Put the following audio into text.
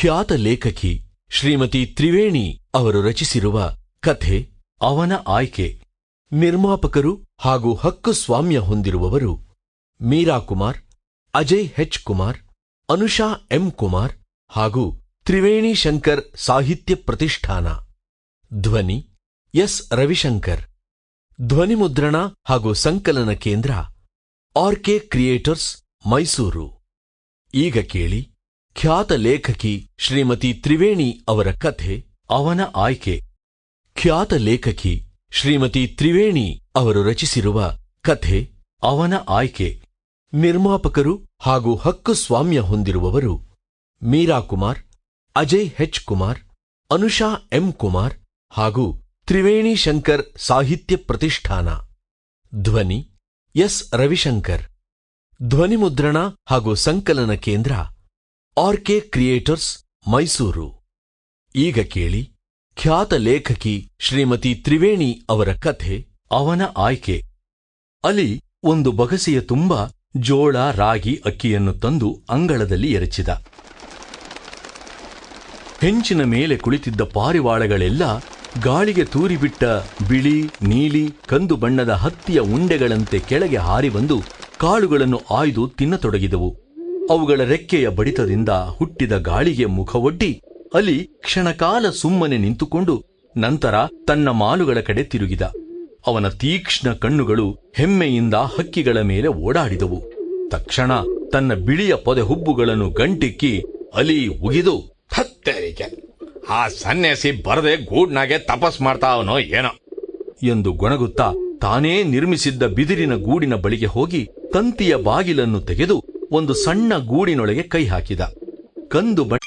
ಖ್ಯಾತ ಲೇಖಕಿ ಶ್ರೀಮತಿ ತ್ರಿವೇಣಿ ಅವರು ರಚಿಸಿರುವ ಕಥೆ, ಅವನ ಆಯ್ಕೆ, ನಿರ್ಮಾಪಕರು ಹಾಗೂ ಹಕ್ಕು ಸ್ವಾಮ್ಯ ಹೊಂದಿರುವವರು ಮೀರಾ ಕುಮಾರ್, ಅಜಯ್ ಹೆಚ್ ಕುಮಾರ್, ಅನುಷಾ ಎಂ ಕುಮಾರ್ ಹಾಗೂ ತ್ರಿವೇಣಿ ಶಂಕರ್ ಸಾಹಿತ್ಯ ಪ್ರತಿಷ್ಠಾನ. ಧ್ವನಿ, ಎಸ್ ರವಿಶಂಕರ್. ಧ್ವನಿ ಮುದ್ರಣ ಹಾಗೂ ಸಂಕಲನ ಕೇಂದ್ರ ಆರ್ಕೆ ಕ್ರಿಯೇಟರ್ಸ್ ಮೈಸೂರು. ಈಗ ಕೇಳಿ ಖ್ಯಾತ ಲೇಖಕಿ ಶ್ರೀಮತಿ ತ್ರಿವೇಣಿ ಅವರ ಕಥೆ, ಅವನ ಆಯ್ಕೆ. ಖ್ಯಾತ ಲೇಖಕಿ ಶ್ರೀಮತಿ ತ್ರಿವೇಣಿ ಅವರು ರಚಿಸಿರುವ ಕಥೆ, ಅವನ ಆಯ್ಕೆ. ನಿರ್ಮಾಪಕರು ಹಾಗೂ ಹಕ್ಕು ಸ್ವಾಮ್ಯ ಹೊಂದಿರುವವರು ಮೀರಾ ಕುಮಾರ್, ಅಜಯ್ ಹೆಚ್ ಕುಮಾರ್, ಅನುಷಾ ಎಂ ಕುಮಾರ್ ಹಾಗೂ ತ್ರಿವೇಣಿ ಶಂಕರ್ ಸಾಹಿತ್ಯ ಪ್ರತಿಷ್ಠಾನ. ಧ್ವನಿ ಎಸ್ ರವಿಶಂಕರ್. ಧ್ವನಿ ಮುದ್ರಣ ಹಾಗೂ ಸಂಕಲನ ಕೇಂದ್ರ ಆರ್ಕೆ ಕ್ರಿಯೇಟರ್ಸ್, ಮೈಸೂರು. ಈಗ ಕೇಳಿ, ಖ್ಯಾತ ಲೇಖಕಿ ಶ್ರೀಮತಿ ತ್ರಿವೇಣಿ ಅವರ ಕಥೆ, ಅವನ ಆಯ್ಕೆ. ಅಲಿ ಒಂದು ಬಗಸೆಯ ತುಂಬ ಜೋಳ, ರಾಗಿ ಅಕ್ಕಿಯನ್ನು ತಂದು ಅಂಗಳದಲ್ಲಿ ಎರಚಿದ. ಹೆಂಚಿನ ಮೇಲೆ ಕುಳಿತಿದ್ದ ಪಾರಿವಾಳಗಳೆಲ್ಲ ಗಾಳಿಗೆ ತೂರಿಬಿಟ್ಟ ಬಿಳಿ, ನೀಲಿ, ಕಂದು ಬಣ್ಣದ ಹತ್ತಿಯ ಉಂಡೆಗಳಂತೆ ಕೆಳಗೆ ಹಾರಿ ಬಂದು ಕಾಳುಗಳನ್ನು ಆಯ್ದು ತಿನ್ನತೊಡಗಿದವು. ಅವುಗಳ ರೆಕ್ಕೆಯ ಬಡಿತದಿಂದ ಹುಟ್ಟಿದ ಗಾಳಿಗೆ ಮುಖವೊಡ್ಡಿ ಅಲಿ ಕ್ಷಣಕಾಲ ಸುಮ್ಮನೆ ನಿಂತುಕೊಂಡು ನಂತರ ತನ್ನ ಮಾಲುಗಳ ಕಡೆ ತಿರುಗಿದ. ಅವನ ತೀಕ್ಷ್ಣ ಕಣ್ಣುಗಳು ಹೆಮ್ಮೆಯಿಂದ ಹಕ್ಕಿಗಳ ಮೇಲೆ ಓಡಾಡಿದವು. ತಕ್ಷಣ ತನ್ನ ಬಿಳಿಯ ಪೊದೆ ಹುಬ್ಬುಗಳನ್ನು ಗಂಟಿಕ್ಕಿ ಅಲಿ ಉಗಿದು ಹತ್ತೇರಿಕೆ ಆ ಸನ್ಯಾಸಿ ಬರದೆ ಗೂಡ್ನಾಗೆ ತಪಸ್ ಮಾಡ್ತಾವನೋ ಏನೋ? ಎಂದು ಗೊಣಗುತ್ತಾ ತಾನೇ ನಿರ್ಮಿಸಿದ್ದ ಬಿದಿರಿನ ಗೂಡಿನ ಬಳಿಗೆ ಹೋಗಿ ತಂತಿಯ ಬಾಗಿಲನ್ನು ತೆಗೆದು ಒಂದು ಸಣ್ಣ ಗೂಡಿನೊಳಗೆ ಕೈ ಹಾಕಿದ. ಕಂದು ಬಣ್ಣ.